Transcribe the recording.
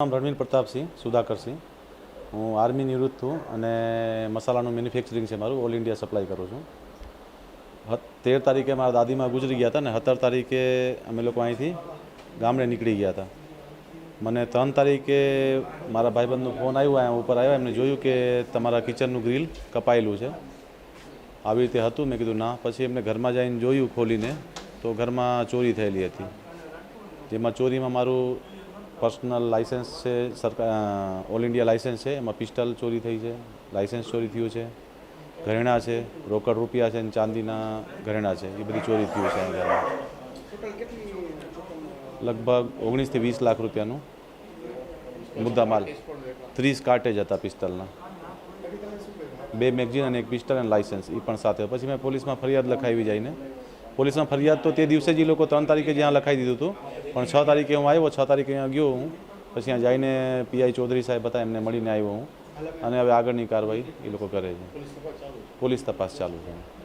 નામ રણવીર પ્રતાપસિંહ સુધાકરસિંહ હું આર્મી નિવૃત્ત છું અને મસાલાનું મેન્યુફેક્ચરિંગ છે મારું ઓલ ઇન્ડિયા સપ્લાય કરું છું. તેર તારીખે મારા દાદીમાં ગુજરી ગયા હતા ને સત્તર તારીખે અમે લોકો અહીંથી ગામડે નીકળી ગયા હતા. મને ત્રણ તારીખે મારા ભાઈબંધનો ફોન આવ્યો, અહીંયા ઉપર આવ્યો, એમને જોયું કે તમારા કિચનનું ગ્રીલ કપાયેલું છે. આવી રીતે હતું, મેં કીધું, ના. પછી એમને ઘરમાં જઈને જોયું ખોલીને, તો ઘરમાં ચોરી થયેલી હતી. જેમાં ચોરીમાં મારું પર્સનલ લાઇસન્સ છે સરકાર ઓલ ઇન્ડિયા લાઇસન્સ છે એમાં પિસ્ટલ ચોરી થઈ છે લાઇસન્સ ચોરી થયું છે ઘરેણાં છે રોકડ રૂપિયા છે અને ચાંદીના ઘરેણાં છે એ બધી ચોરી થયું છે ઘરમાં લગભગ ઓગણીસથી વીસ લાખ રૂપિયાનું મુદ્દા માલ. ત્રીસ કાર્ટેજ હતા પિસ્તલના બે મેગઝીન અને એક પિસ્ટલ અને લાઇસન્સ એ પણ સાથે. પછી મેં પોલીસમાં ફરિયાદ લખાવી જઈને. પોલીસમાં ફરિયાદ તો તે દિવસે જ એ લોકો ત્રણ તારીખે જ્યાં લખાવી દીધું હતું. પણ છ તારીખે હું આવ્યો, છ તારીખે અહીંયા ગયો હું. પછી ત્યાં જઈને પીઆઈ ચૌધરી સાહેબ હતા, એમને મળીને આવ્યો હું. અને હવે આગળની કાર્યવાહી એ લોકો કરે છે. પોલીસ તપાસ ચાલુ છે.